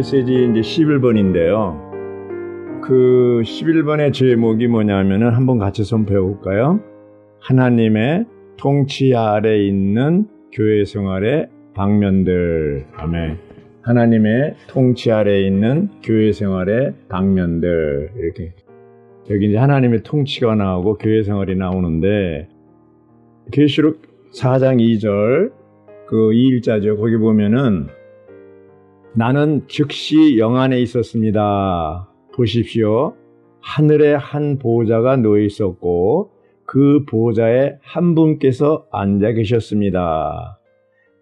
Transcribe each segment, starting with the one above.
메시지 이제 11번인데요. 그 11번의 제목이 뭐냐면은 한번 같이 선포해 볼까요? 하나님의 통치 아래 있는 교회 생활의 방면들. 아멘. 하나님의 통치 아래 있는 교회 생활의 방면들. 이렇게. 여기 이제 하나님의 통치가 나오고 교회 생활이 나오는데, 계시록 4장 2절, 그 2일자죠. 거기 보면은, 나는 즉시 영안에 있었습니다. 보십시오. 하늘에 한 보호자가 놓여 있었고 그 보호자에 한 분께서 앉아 계셨습니다.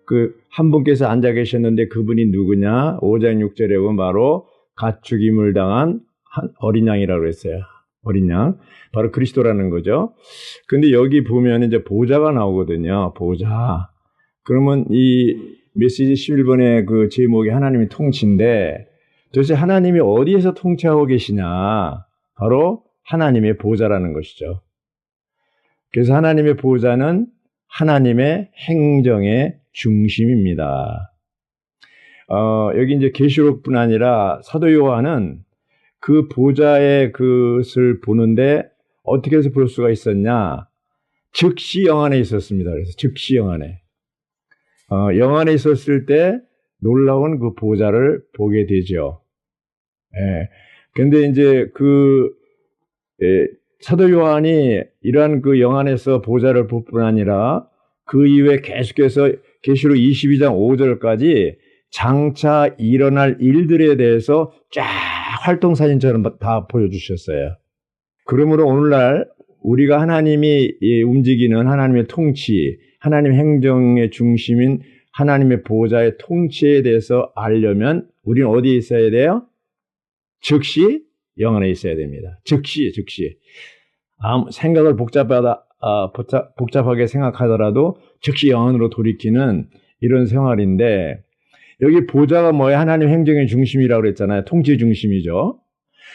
그 한 분께서 앉아 계셨는데 그분이 누구냐? 5장 6절에 보면 바로 가축임을 당한 어린 양이라고 했어요. 어린 양. 바로 그리스도라는 거죠. 근데 여기 보면 이제 보호자가 나오거든요. 보호자. 그러면 이 메시지 11번의 그 제목이 하나님의 통치인데 도대체 하나님이 어디에서 통치하고 계시냐? 바로 하나님의 보호자라는 것이죠. 그래서 하나님의 보호자는 하나님의 행정의 중심입니다. 어, 여기 이제 계시록뿐 아니라 사도 요한은 그 보좌의 그것을 보는데 어떻게 해서 볼 수가 있었냐? 즉시 영안에 있었습니다. 그래서 즉시 영안에. 어, 영 안에 있었을 때 놀라운 그 보좌를 보게 되죠. 예. 근데 이제 그, 예, 사도 요한이 이러한 그 영 안에서 보좌를 볼 뿐 아니라 그 이후에 계속해서 계시록 22장 5절까지 장차 일어날 일들에 대해서 쫙 활동 사진처럼 다 보여주셨어요. 그러므로 오늘날 우리가 하나님이 움직이는 하나님의 통치, 하나님 행정의 중심인 하나님의 보호자의 통치에 대해서 알려면 우리는 어디에 있어야 돼요? 즉시 영 안에 있어야 됩니다. 즉시, 즉시. 생각을 복잡하다, 아, 복잡, 복잡 하게 생각하더라도 즉시 영 안으로 돌이키는 이런 생활인데 여기 보좌가 뭐예요? 하나님 행정의 중심이라고 그랬잖아요. 통치 중심이죠.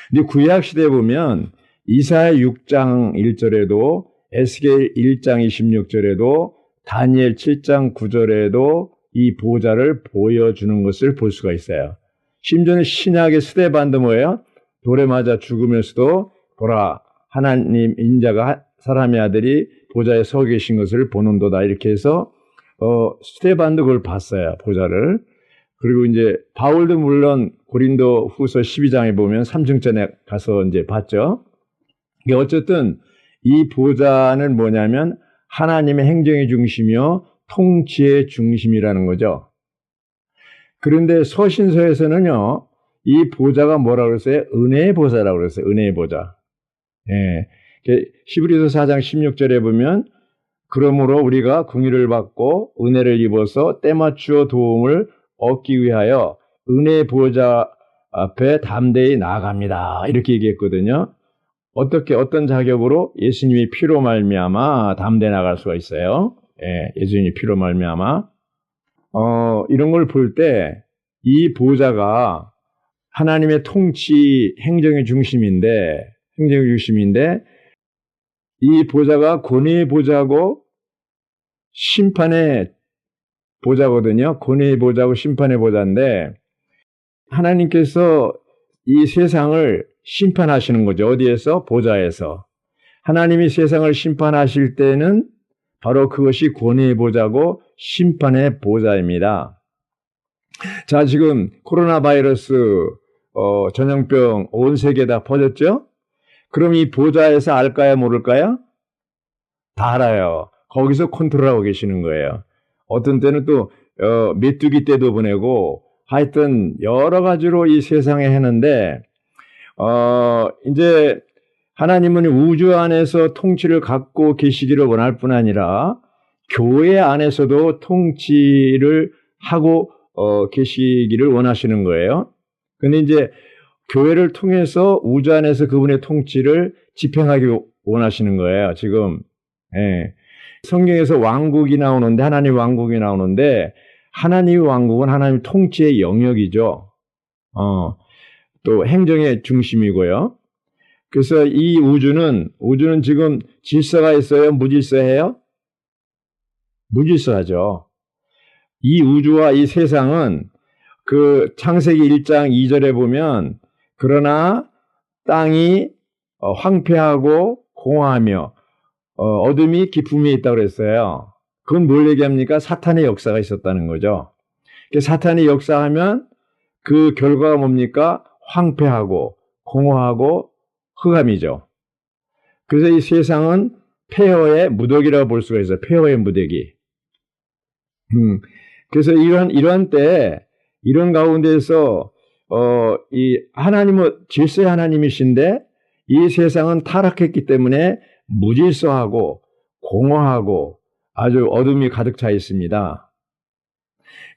근데 구약 시대에 보면 이사야 6장 1절에도 에스겔 1장 26절에도 다니엘 7장 9절에도 이 보좌를 보여주는 것을 볼 수가 있어요. 심지어는 신약의 스테반도 뭐예요? 돌에 맞아 죽으면서도 보라 하나님 인자가 사람의 아들이 보좌에 서 계신 것을 보는도다 이렇게 해서 어, 스테반도 그걸 봤어요 보좌를 그리고 이제 바울도 물론 고린도 후서 12장에 보면 3중전에 가서 이제 봤죠. 어쨌든 이 보좌는 뭐냐면 하나님의 행정의 중심이요 통치의 중심이라는 거죠. 그런데 서신서에서는요, 이 보좌가 뭐라고 그랬어요? 은혜의 보좌라고 그랬어요. 은혜의 보좌. 예. 히브리서 4장 16절에 보면 그러므로 우리가 궁의를 받고 은혜를 입어서 때맞추어 도움을 얻기 위하여 은혜의 보좌 앞에 담대히 나아갑니다. 이렇게 얘기했거든요. 어떻게 어떤 자격으로 예수님이 피로 말미암아 담대 나갈 수가 있어요. 예, 예수님이 피로 말미암아 어, 이런 걸 볼 때 이 보좌가 하나님의 통치 행정의 중심인데 행정의 중심인데 이 보좌가 권위의 보좌고 심판의 보좌거든요. 권위의 보좌고 심판의 보좌인데 하나님께서 이 세상을 심판하시는 거죠. 어디에서? 보좌에서. 하나님이 세상을 심판하실 때는 바로 그것이 권위의 보좌고 심판의 보좌입니다. 자, 지금 코로나 바이러스 어, 전염병 온 세계 다 퍼졌죠? 그럼 이 보좌에서 알까요, 모를까요? 다 알아요. 거기서 컨트롤하고 계시는 거예요. 어떤 때는 또 어, 메뚜기 때도 보내고 하여튼 여러 가지로 이 세상에 했는데 어, 이제 하나님은 우주 안에서 통치를 갖고 계시기를 원할 뿐 아니라 교회 안에서도 통치를 하고 어, 계시기를 원하시는 거예요. 근데 이제 교회를 통해서 우주 안에서 그분의 통치를 집행하기 원하시는 거예요. 지금 예. 성경에서 왕국이 나오는데 하나님 왕국이 나오는데 하나님 왕국은 하나님 통치의 영역이죠. 어, 또 행정의 중심이고요. 그래서 이 우주는 우주는 지금 질서가 있어요? 무질서해요? 무질서하죠. 이 우주와 이 세상은 그 창세기 1장 2절에 보면 그러나 땅이 어, 황폐하고 공허하며 어, 어둠이 깊음에 있다고 그랬어요. 그건 뭘 얘기합니까? 사탄의 역사가 있었다는 거죠. 사탄이 역사하면 그 결과가 뭡니까? 황폐하고 공허하고 흑암이죠. 그래서 이 세상은 폐허의 무더기라고 볼 수가 있어요. 폐허의 무더기. 음, 그래서 이런 이런 때 이런 가운데서 어, 이 하나님은 질서의 하나님이신데 이 세상은 타락했기 때문에 무질서하고 공허하고 아주 어둠이 가득 차 있습니다.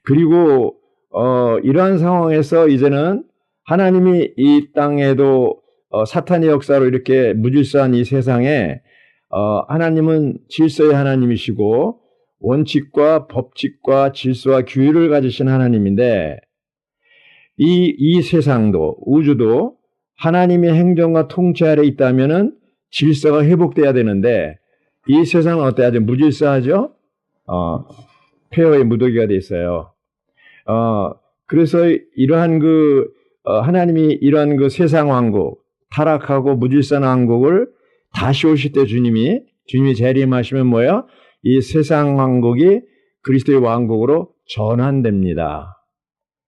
그리고 어, 이러한 상황에서 이제는 하나님이 이 땅에도 어, 사탄의 역사로 이렇게 무질서한 이 세상에 어, 하나님은 질서의 하나님이시고 원칙과 법칙과 질서와 규율을 가지신 하나님인데 이, 이 세상도 우주도 하나님의 행정과 통치 아래 있다면은 질서가 회복돼야 되는데 이 세상은 어때 아주 무질서하죠? 어, 폐허의 무더기가 돼 있어요. 어, 그래서 이러한 그 어, 하나님이 이러한 그 세상 왕국 타락하고 무질서한 왕국을 다시 오실 때 주님이 주님이 재림하시면 뭐예요? 이 세상 왕국이 그리스도의 왕국으로 전환됩니다.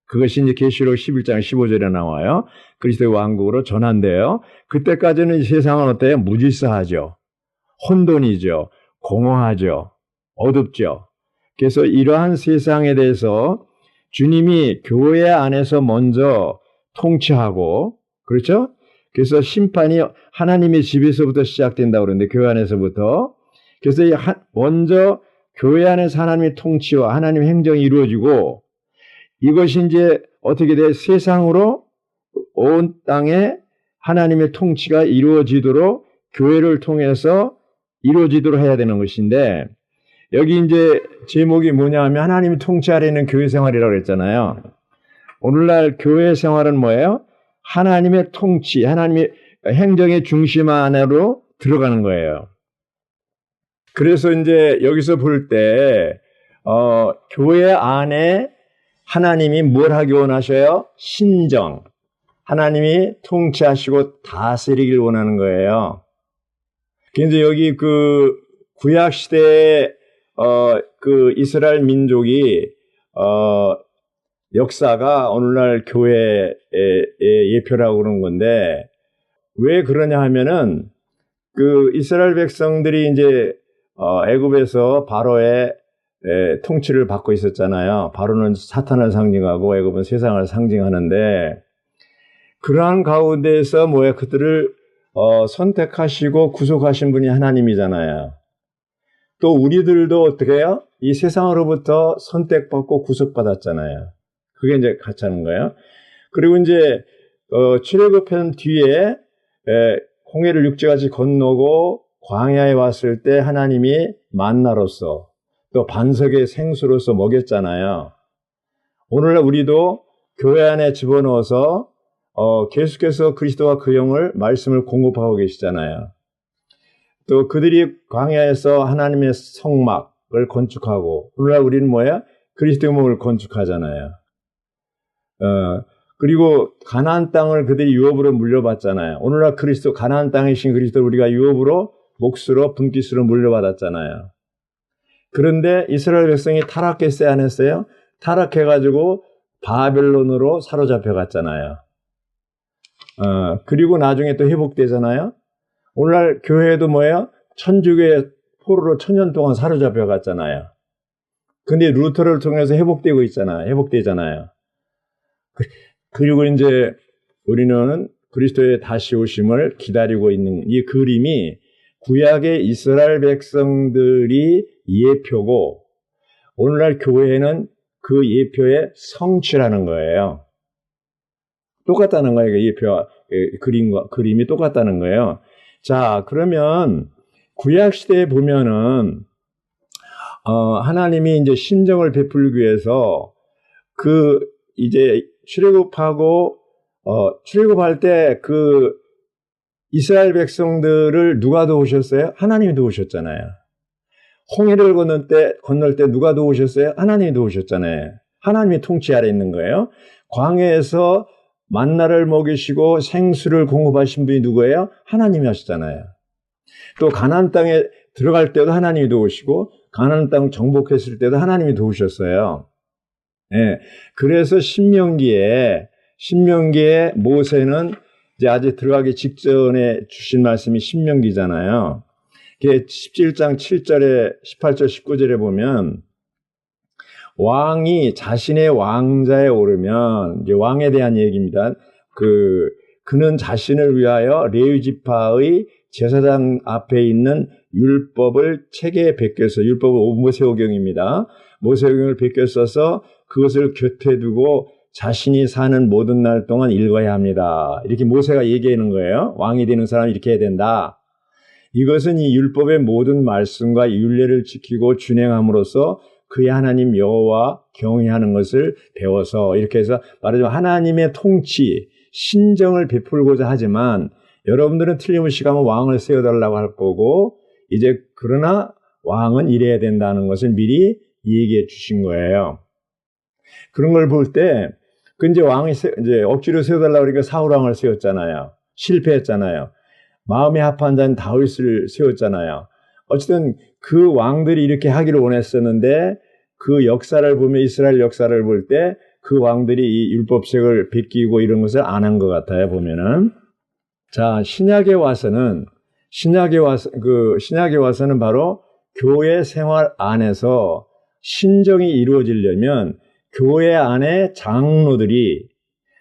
그것이 이제 계시록 11장 15절에 나와요. 그리스도의 왕국으로 전환돼요. 그때까지는 세상은 어때요? 무질서하죠. 혼돈이죠. 공허하죠. 어둡죠. 그래서 이러한 세상에 대해서 주님이 교회 안에서 먼저 통치하고 그렇죠? 그래서 심판이 하나님의 집에서부터 시작된다고 그러는데 교회 안에서부터 그래서 먼저 교회 안에서 하나님의 통치와 하나님의 행정이 이루어지고 이것이 이제 어떻게 돼 세상으로 온 땅에 하나님의 통치가 이루어지도록 교회를 통해서 이루어지도록 해야 되는 것인데 여기 이제 제목이 뭐냐 하면 하나님이 통치 아래 있는 교회 생활이라고 그랬잖아요. 오늘날 교회 생활은 뭐예요? 하나님의 통치, 하나님의 행정의 중심 안으로 들어가는 거예요. 그래서 이제 여기서 볼 때, 어, 교회 안에 하나님이 뭘 하기 원하셔요? 신정. 하나님이 통치하시고 다스리길 원하는 거예요. 그래서 여기 그 구약 시대에 어, 그 이스라엘 민족이 어, 역사가 오늘날 교회의 예표라고 그러는 건데 왜 그러냐 하면은 그 이스라엘 백성들이 이제 어, 애굽에서 바로의 에, 통치를 받고 있었잖아요. 바로는 사탄을 상징하고 애굽은 세상을 상징하는데 그러한 가운데에서 뭐야 그들을 어, 선택하시고 구속하신 분이 하나님이잖아요. 또 우리들도 어떻게 해요? 이 세상으로부터 선택받고 구속받았잖아요. 그게 이제 하는 거예요. 그리고 이제 어, 출애굽편 뒤에 에, 홍해를 육지같이 건너고 광야에 왔을 때 하나님이 만나로서 또 반석의 생수로서 먹였잖아요. 오늘날 우리도 교회 안에 집어넣어서 어, 계속해서 그리스도와 그 영을 말씀을 공급하고 계시잖아요. 또 그들이 광야에서 하나님의 성막을 건축하고 오늘날 우리는 뭐야? 그리스도의 몸을 건축하잖아요. 어, 그리고 가나안 땅을 그들이 유업으로 물려받잖아요. 오늘날 그리스도 가나안 땅이신 그리스도 우리가 유업으로 몫으로 분깃으로 물려받았잖아요. 그런데 이스라엘 백성이 타락했어요, 안 했어요? 타락해가지고 바벨론으로 사로잡혀 갔잖아요. 어, 그리고 나중에 또 회복되잖아요. 오늘날 교회도 뭐예요? 천주교의 포로로 천년 동안 사로잡혀 갔잖아요. 근데 루터를 통해서 회복되고 있잖아요. 회복되잖아요. 그, 그리고 이제 우리는 그리스도의 다시 오심을 기다리고 있는 이 그림이 구약의 이스라엘 백성들이 예표고 오늘날 교회는 그 예표의 성취라는 거예요. 똑같다는 거예요. 예표 그림과 그림이 똑같다는 거예요. 자, 그러면 구약 시대에 보면은 어, 하나님이 이제 심정을 베풀기 위해서 그 이제 출애굽하고 어, 출애굽할 때 그 이스라엘 백성들을 누가 도우셨어요? 하나님이 도우셨잖아요. 홍해를 건널 때, 건널 때 누가 도우셨어요? 하나님이 도우셨잖아요. 하나님의 통치 아래 있는 거예요. 광해에서 만나를 먹이시고 생수를 공급하신 분이 누구예요? 하나님이 하시잖아요. 또 가나안 땅에 들어갈 때도 하나님이 도우시고 가나안 땅 정복했을 때도 하나님이 도우셨어요. 예. 그래서 신명기에 신명기에 모세는 이제 아직 들어가기 직전에 주신 말씀이 신명기잖아요. 17장 7절에 18절 19절에 보면 왕이 자신의 왕자에 오르면 이제 왕에 대한 얘기입니다. 그 그는 자신을 위하여 레위 지파의 제사장 앞에 있는 율법을 책에 베껴서 율법은 모세오경입니다. 모세오경을 베껴 써서 그것을 곁에 두고 자신이 사는 모든 날 동안 읽어야 합니다. 이렇게 모세가 얘기하는 거예요. 왕이 되는 사람은 이렇게 해야 된다. 이것은 이 율법의 모든 말씀과 윤례를 지키고 준행함으로써 그의 하나님 여호와 경외하는 것을 배워서 이렇게 해서 말하자면 하나님의 통치, 신정을 베풀고자 하지만 여러분들은 틀림없이 가면 왕을 세워달라고 할 거고 이제 그러나 왕은 이래야 된다는 것을 미리 얘기해 주신 거예요. 그런 걸 볼 때, 그 이제 왕이 세, 이제 억지로 세워달라고 그러니까 사울 왕을 세웠잖아요. 실패했잖아요. 마음에 합한 자는 다윗을 세웠잖아요. 어쨌든 그 왕들이 이렇게 하기를 원했었는데 그 역사를 보면 이스라엘 역사를 볼 때 그 왕들이 이 율법책을 베끼고 이런 것을 안 한 것 같아요 보면은 자 신약에 와서는 신약에 와서 그 신약에 와서는 바로 교회 생활 안에서 신정이 이루어지려면 교회 안에 장로들이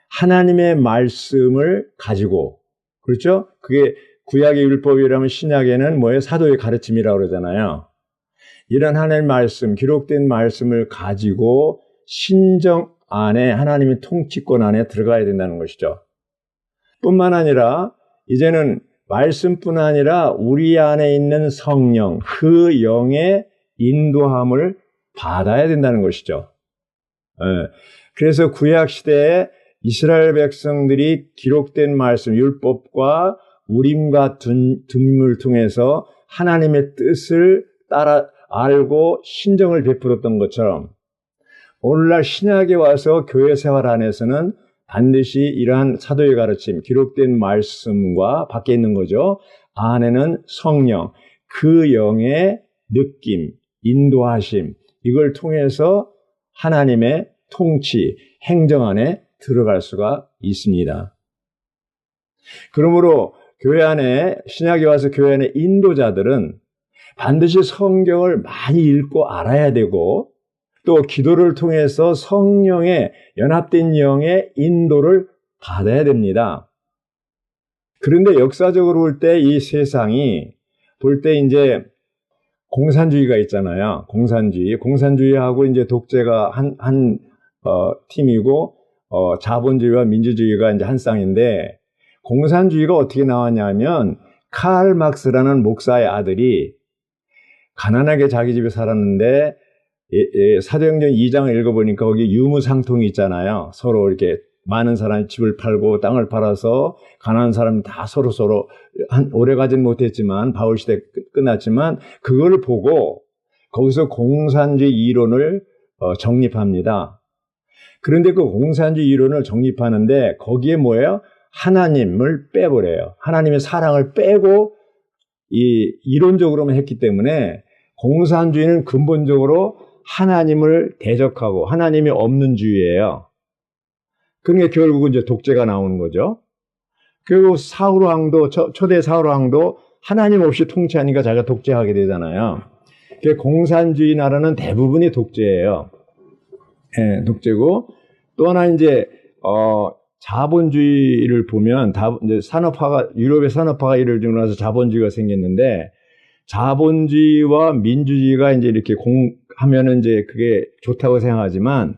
하나님의 말씀을 가지고 그렇죠? 그게 구약의 율법이라면 신약에는 뭐예요? 사도의 가르침이라고 그러잖아요. 이런 하나님의 말씀, 기록된 말씀을 가지고 신정 안에 하나님의 통치권 안에 들어가야 된다는 것이죠. 뿐만 아니라 이제는 말씀뿐 아니라 우리 안에 있는 성령, 그 영의 인도함을 받아야 된다는 것이죠. 예. 그래서 구약 시대에 이스라엘 백성들이 기록된 말씀, 율법과 우림과 둠을 통해서 하나님의 뜻을 따라 알고 신정을 베풀었던 것처럼 오늘날 신약에 와서 교회 생활 안에서는 반드시 이러한 사도의 가르침, 기록된 말씀과 밖에 있는 거죠. 안에는 성령, 그 영의 느낌, 인도하심, 이걸 통해서 하나님의 통치, 행정 안에 들어갈 수가 있습니다. 그러므로 교회 안에 신약에 와서 교회 안에 인도자들은 반드시 성경을 많이 읽고 알아야 되고 또 기도를 통해서 성령의 연합된 영의 인도를 받아야 됩니다. 그런데 역사적으로 볼 때 이 세상이 볼 때 이제 공산주의가 있잖아요. 공산주의. 공산주의하고 이제 독재가 한, 한, 어, 팀이고, 어, 자본주의와 민주주의가 이제 한 쌍인데, 공산주의가 어떻게 나왔냐면 칼 막스라는 목사의 아들이 가난하게 자기 집에 살았는데 예, 예, 사도행전 2장을 읽어보니까 거기 유무상통이 있잖아요. 서로 이렇게 많은 사람이 집을 팔고 땅을 팔아서 가난한 사람 다 서로 서로 한 오래 가진 못했지만 바울 시대 끝났지만 그걸 보고 거기서 공산주의 이론을 어, 정립합니다. 그런데 그 공산주의 이론을 정립하는데 거기에 뭐예요? 하나님을 빼버려요. 하나님의 사랑을 빼고 이 이론적으로만 했기 때문에 공산주의는 근본적으로 하나님을 대적하고 하나님이 없는 주의예요. 그러니까 결국은 이제 독재가 나오는 거죠. 결국 사울 왕도 초대 사울 왕도 하나님 없이 통치하니까 자기가 독재하게 되잖아요. 공산주의 나라는 대부분이 독재예요. 예, 독재고 또 하나 이제 어 자본주의를 보면 다 이제 산업화가 유럽의 산업화가 이루어지고 나서 자본주의가 생겼는데 자본주의와 민주주의가 이제 이렇게 공하면은 이제 그게 좋다고 생각하지만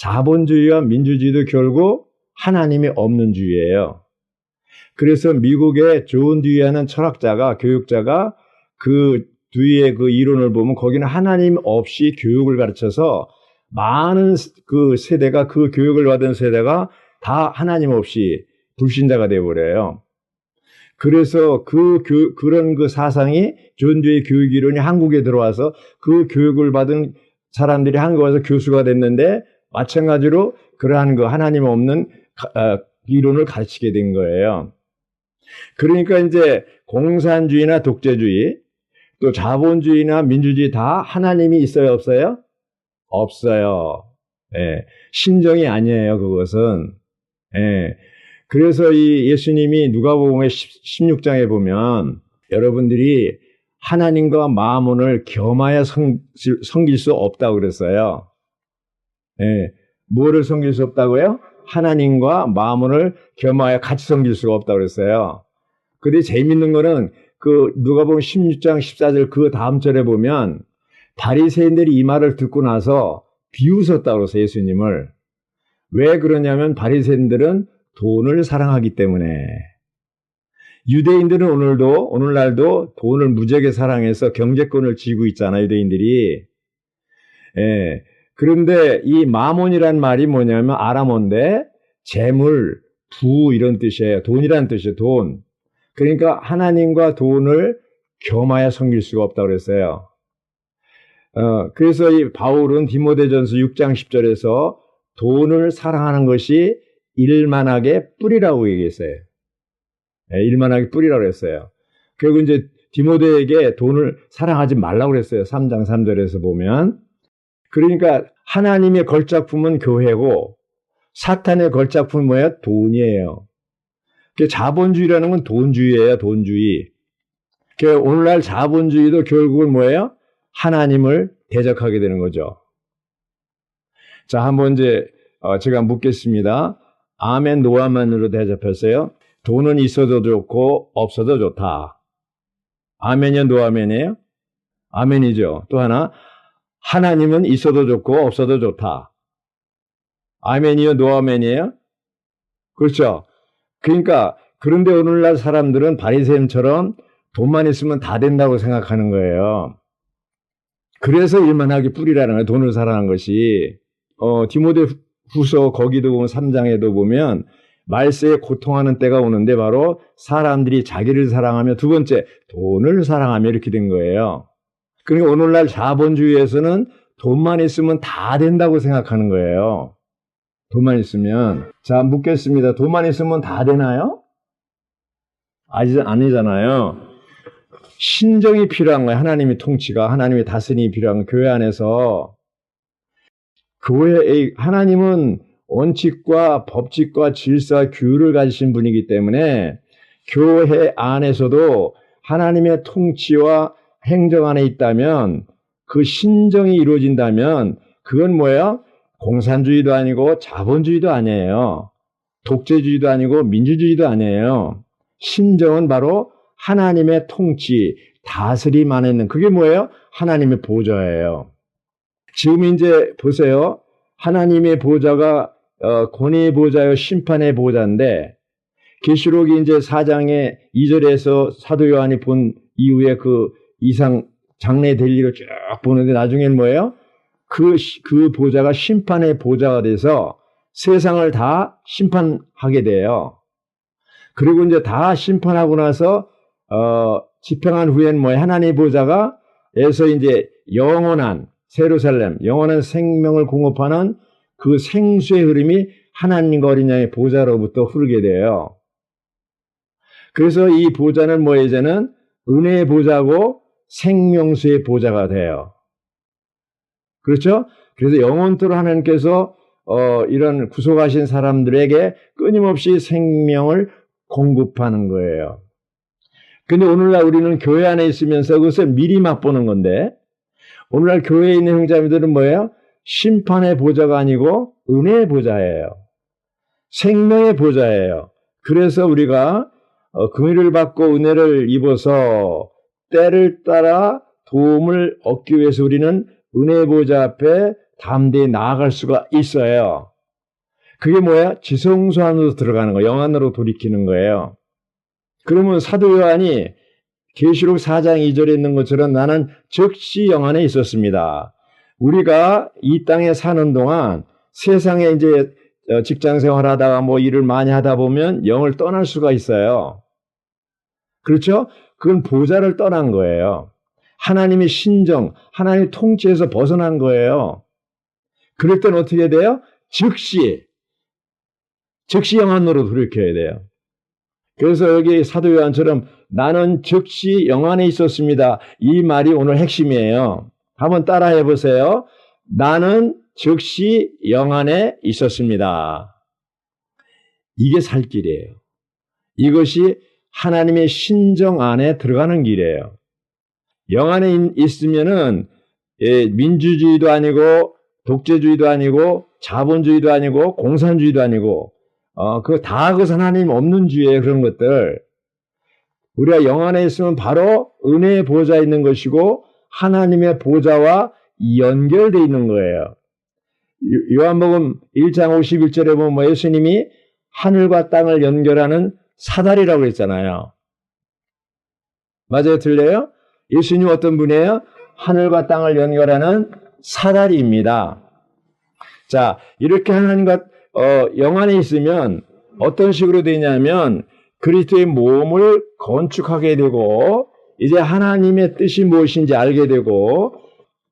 자본주의와 민주주의도 결국 하나님이 없는 주의예요. 그래서 미국의 존 듀이하는 철학자가 교육자가 그 뒤에 그 이론을 보면 거기는 하나님 없이 교육을 가르쳐서 많은 그 세대가 그 교육을 받은 세대가 다 하나님 없이 불신자가 되어버려요. 그래서 그 교, 그런 그 사상이 존주의 교육 이론이 한국에 들어와서 그 교육을 받은 사람들이 한국에 와서 교수가 됐는데 마찬가지로 그러한 그 하나님 없는 어, 이론을 가르치게 된 거예요. 그러니까 이제 공산주의나 독재주의, 또 자본주의나 민주주의 다 하나님이 있어요, 없어요? 없어요. 예, 신정이 아니에요, 그것은. 예. 그래서 이 예수님이 누가복음의 16장에 보면 여러분들이 하나님과 마음을 겸하여 섬길 수 없다고 그랬어요. 예. 뭐를 섬길 수 없다고요? 하나님과 마음을 겸하여 같이 섬길 수가 없다고 그랬어요. 근데 재밌는 거는 그 누가복음 16장 14절 그 다음 절에 보면 바리새인들이 이 말을 듣고 나서 비웃었다고 그랬어요, 예수님을. 왜 그러냐면 바리새인들은 돈을 사랑하기 때문에 유대인들은 오늘도 오늘날도 돈을 무지하게 사랑해서 경제권을 쥐고 있잖아요, 유대인들이. 예. 그런데 이 마몬이란 말이 뭐냐면 아람어인데 재물, 부 이런 뜻이에요. 돈이란 뜻이에요. 돈. 그러니까 하나님과 돈을 겸하여 섬길 수가 없다고 그랬어요. 어, 그래서 이 바울은 디모데전서 6장 10절에서 돈을 사랑하는 것이 일만하게 뿌리라고 얘기했어요. 네, 일만하게 뿌리라고 했어요. 그리고 이제 디모데에게 돈을 사랑하지 말라고 그랬어요. 3장 3절에서 보면. 그러니까 하나님의 걸작품은 교회고 사탄의 걸작품은 뭐예요? 돈이에요. 자본주의라는 건 돈주의예요, 돈주의. 오늘날 자본주의도 결국은 뭐예요? 하나님을 대적하게 되는 거죠. 자, 한번 이제 어, 제가 묻겠습니다. 아멘 노아만으로 대접했어요. 돈은 있어도 좋고 없어도 좋다. 아멘이요, 노아멘이에요? 아멘이죠. 또 하나, 하나님은 있어도 좋고 없어도 좋다. 아멘이요, 노아멘이에요? 그렇죠. 그러니까 그런데 오늘날 사람들은 바리새인처럼 돈만 있으면 다 된다고 생각하는 거예요. 그래서 일만하게 뿌리라는 거예요. 돈을 사랑한 것이. 어, 디모데 후서 거기도 보면 3장에도 보면 말세에 고통하는 때가 오는데 바로 사람들이 자기를 사랑하며 두 번째 돈을 사랑하며 이렇게 된 거예요. 그러니까 오늘날 자본주의에서는 돈만 있으면 다 된다고 생각하는 거예요. 돈만 있으면. 자, 묻겠습니다. 돈만 있으면 다 되나요? 아니, 아니잖아요. 신정이 필요한 거예요. 하나님의 통치가, 하나님의 다스림이 필요한 거예요. 교회 안에서. 교회, 하나님은 원칙과 법칙과 질서, 규율을 가지신 분이기 때문에 교회 안에서도 하나님의 통치와 행정 안에 있다면 그 신정이 이루어진다면 그건 뭐예요? 공산주의도 아니고 자본주의도 아니에요. 독재주의도 아니고 민주주의도 아니에요. 신정은 바로 하나님의 통치, 다스림 안에 있는 그게 뭐예요? 하나님의 보좌예요. 지금 이제 보세요. 하나님의 보좌가 어, 권위의 보좌요 심판의 보좌인데 계시록이 이제 4장의 2절에서 사도 요한이 본 이후에 그 이상 장래 될 일을 쭉 보는데 나중엔 뭐예요? 그, 그 보좌가 심판의 보좌가 돼서 세상을 다 심판하게 돼요. 그리고 이제 다 심판하고 나서, 어, 집행한 후엔 뭐예요? 하나님의 보좌가 에서 이제 영원한 세루살렘, 영원한 생명을 공급하는 그 생수의 흐름이 하나님과 어린 양의 보좌로부터 흐르게 돼요. 그래서 이 보좌는 뭐 이제는 은혜의 보좌고 생명수의 보좌가 돼요. 그렇죠? 그래서 영원토록 하나님께서 어, 이런 구속하신 사람들에게 끊임없이 생명을 공급하는 거예요. 근데 오늘날 우리는 교회 안에 있으면서 그것을 미리 맛보는 건데, 오늘날 교회에 있는 형제자매들은 뭐예요? 심판의 보좌가 아니고 은혜의 보좌예요. 생명의 보좌예요. 그래서 우리가 어, 금의를 받고 은혜를 입어서 때를 따라 도움을 얻기 위해서 우리는 은혜 보좌 앞에 담대히 나아갈 수가 있어요. 그게 뭐야? 지성소 안으로 들어가는 거, 영 안으로 돌이키는 거예요. 그러면 사도 요한이 계시록 4장 2절에 있는 것처럼 나는 즉시 영 안에 있었습니다. 우리가 이 땅에 사는 동안 세상에 이제 어, 직장 생활하다가 뭐 일을 많이 하다 보면 영을 떠날 수가 있어요. 그렇죠? 그건 보좌를 떠난 거예요. 하나님의 신정, 하나님의 통치에서 벗어난 거예요. 그럴 땐 어떻게 돼요? 즉시, 즉시 영안으로 돌이켜야 돼요. 그래서 여기 사도 요한처럼 나는 즉시 영안에 있었습니다. 이 말이 오늘 핵심이에요. 한번 따라해 보세요. 나는 즉시 영안에 있었습니다. 이게 살 길이에요. 이것이 하나님의 신정 안에 들어가는 길이에요. 영 안에 있으면은 예, 민주주의도 아니고 독재주의도 아니고 자본주의도 아니고 공산주의도 아니고 어, 그다 그것은 하나님 없는 주의에 그런 것들. 우리가 영 안에 있으면 바로 은혜의 보좌에 있는 것이고 하나님의 보좌와 연결되어 있는 거예요. 요한복음 1장 51절에 보면 뭐 예수님이 하늘과 땅을 연결하는 사다리라고 했잖아요. 맞아요? 들려요? 예수님 어떤 분이에요? 하늘과 땅을 연결하는 사다리입니다. 자, 이렇게 하나님과 어, 영안에 있으면 어떤 식으로 되냐면 그리스도의 몸을 건축하게 되고 이제 하나님의 뜻이 무엇인지 알게 되고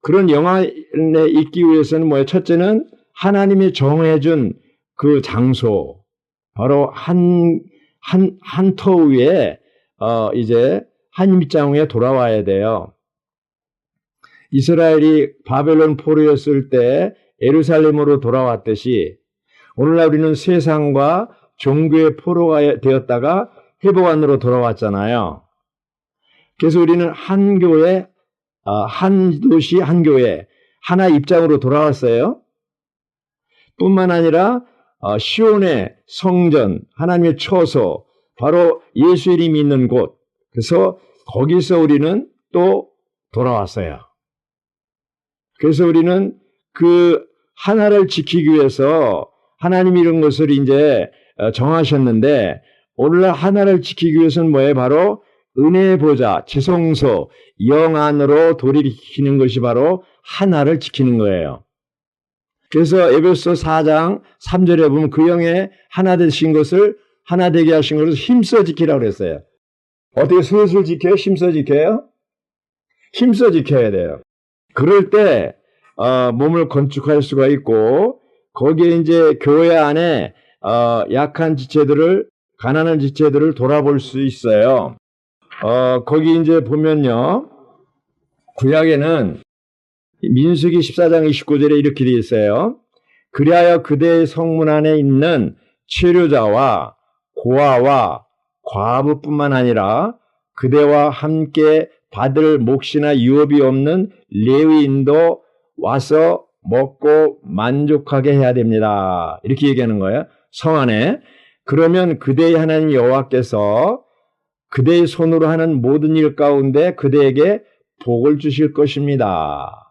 그런 영안에 있기 위해서는 뭐예요? 첫째는 하나님이 정해준 그 장소 바로 한 한 한 터 위에 어 이제 한 입장 위에 돌아와야 돼요. 이스라엘이 바벨론 포로였을 때 예루살렘으로 돌아왔듯이 오늘날 우리는 세상과 종교의 포로가 되었다가 회복 안으로 돌아왔잖아요. 그래서 우리는 한 교회, 아, 한 도시, 한 교회, 하나 입장으로 돌아왔어요. 뿐만 아니라 어, 시온의 성전, 하나님의 처소, 바로 예수 이름이 있는 곳. 그래서 거기서 우리는 또 돌아왔어요. 그래서 우리는 그 하나를 지키기 위해서 하나님 이런 것을 이제 어, 정하셨는데 오늘날 하나를 지키기 위해서는 뭐예요? 바로 은혜의 보좌, 지성소, 영 안으로 돌이키는 것이 바로 하나를 지키는 거예요. 그래서 에베소 4장 3절에 보면 그 영에 하나 되신 것을 하나 되게 하신 것을 힘써 지키라고 그랬어요. 어떻게 슬슬 지켜요? 힘써 지켜요? 힘써 지켜야 돼요. 그럴 때 어, 몸을 건축할 수가 있고 거기에 이제 교회 안에 어, 약한 지체들을 가난한 지체들을 돌아볼 수 있어요. 어, 거기 이제 보면요. 구약에는 민수기 14장 29절에 이렇게 되어 있어요. 그리하여 그대의 성문 안에 있는 치료자와 고아와 과부뿐만 아니라 그대와 함께 받을 몫이나 유업이 없는 레위인도 와서 먹고 만족하게 해야 됩니다. 이렇게 얘기하는 거예요. 성 안에. 그러면 그대의 하나님 여호와께서 그대의 손으로 하는 모든 일 가운데 그대에게 복을 주실 것입니다.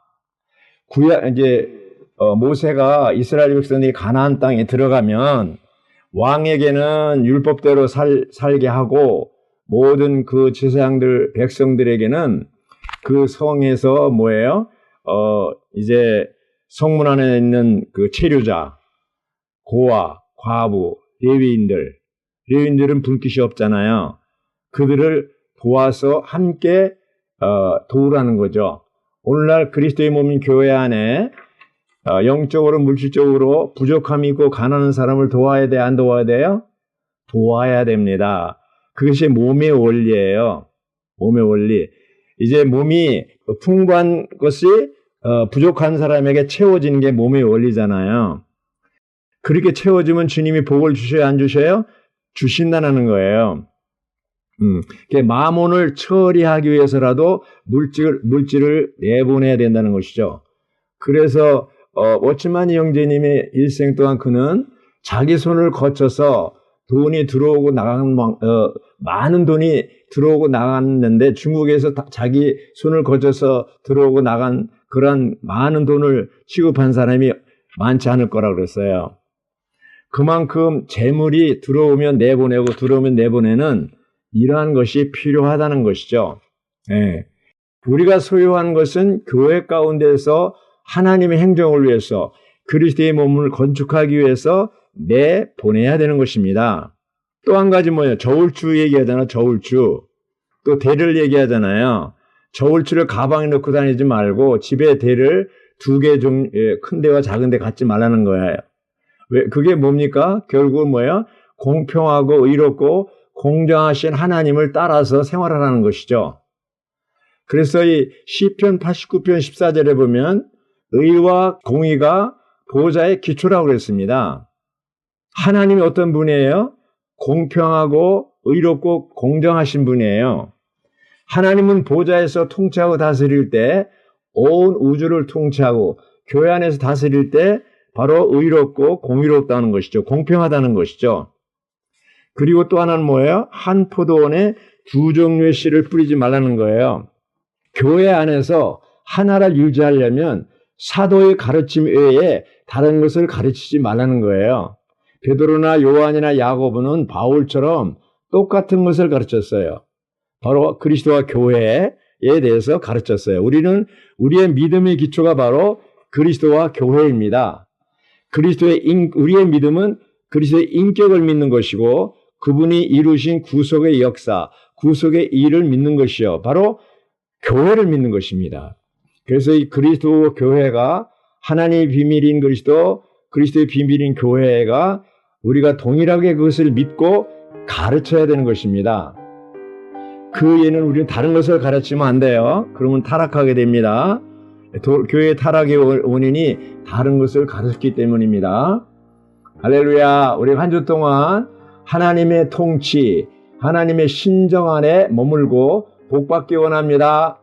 구약 이제 어, 모세가 이스라엘 백성들이 가나안 땅에 들어가면 왕에게는 율법대로 살, 살게 하고 모든 그 제사장들 백성들에게는 그 성에서 뭐예요? 어 이제 성문 안에 있는 그 체류자, 고아, 과부, 레위인들, 레위인들은 불빛이 없잖아요. 그들을 도와서 함께 어, 도우라는 거죠. 오늘날 그리스도의 몸인 교회 안에 어, 영적으로 물질적으로 부족함이 있고 가난한 사람을 도와야 돼, 안 도와야 돼요? 도와야 됩니다. 그것이 몸의 원리예요. 몸의 원리. 이제 몸이 풍부한 것이 어, 부족한 사람에게 채워지는 게 몸의 원리잖아요. 그렇게 채워지면 주님이 복을 주셔야 안 주셔요? 주신다는 거예요. 음, 마몬을 처리하기 위해서라도 물질을, 물질을 내보내야 된다는 것이죠. 그래서 어, 워치마니 형제님의 일생 동안 그는 자기 손을 거쳐서 돈이 들어오고 나가는 어, 많은 돈이 들어오고 나갔는데 중국에서 자기 손을 거쳐서 들어오고 나간 그런 많은 돈을 취급한 사람이 많지 않을 거라 그랬어요. 그만큼 재물이 들어오면 내보내고 들어오면 내보내는 이러한 것이 필요하다는 것이죠. 예. 우리가 소유한 것은 교회 가운데서 하나님의 행정을 위해서 그리스도의 몸을 건축하기 위해서 내 보내야 되는 것입니다. 또 한 가지 뭐예요? 저울추 얘기하잖아, 저울추. 또 대를 얘기하잖아요. 저울추를 가방에 넣고 다니지 말고 집에 대를 두 개 좀큰 데와 작은 데 갖지 말라는 거예요. 왜 그게 뭡니까? 결국은 뭐예요? 공평하고 의롭고 공정하신 하나님을 따라서 생활하라는 것이죠. 그래서 이 시편 89편 14절에 보면 의와 공의가 보호자의 기초라고 그랬습니다. 하나님이 어떤 분이에요? 공평하고 의롭고 공정하신 분이에요. 하나님은 보좌에서 통치하고 다스릴 때 온 우주를 통치하고 교회 안에서 다스릴 때 바로 의롭고 공의롭다는 것이죠. 공평하다는 것이죠. 그리고 또 하나는 뭐예요? 한 포도원에 두 종류의 씨를 뿌리지 말라는 거예요. 교회 안에서 하나를 유지하려면 사도의 가르침 외에 다른 것을 가르치지 말라는 거예요. 베드로나 요한이나 야고보는 바울처럼 똑같은 것을 가르쳤어요. 바로 그리스도와 교회에 대해서 가르쳤어요. 우리는 우리의 믿음의 기초가 바로 그리스도와 교회입니다. 그리스도의 인, 우리의 믿음은 그리스도의 인격을 믿는 것이고 그분이 이루신 구속의 역사, 구속의 일을 믿는 것이요. 바로 교회를 믿는 것입니다. 그래서 이 그리스도 교회가 하나님의 비밀인 그리스도, 그리스도의 비밀인 교회가 우리가 동일하게 그것을 믿고 가르쳐야 되는 것입니다. 그 예는 우리는 다른 것을 가르치면 안 돼요. 그러면 타락하게 됩니다. 도, 교회 타락의 원인이 다른 것을 가르쳤기 때문입니다. 할렐루야. 우리 한 주 동안 하나님의 통치, 하나님의 신정 안에 머물고 복받기 원합니다.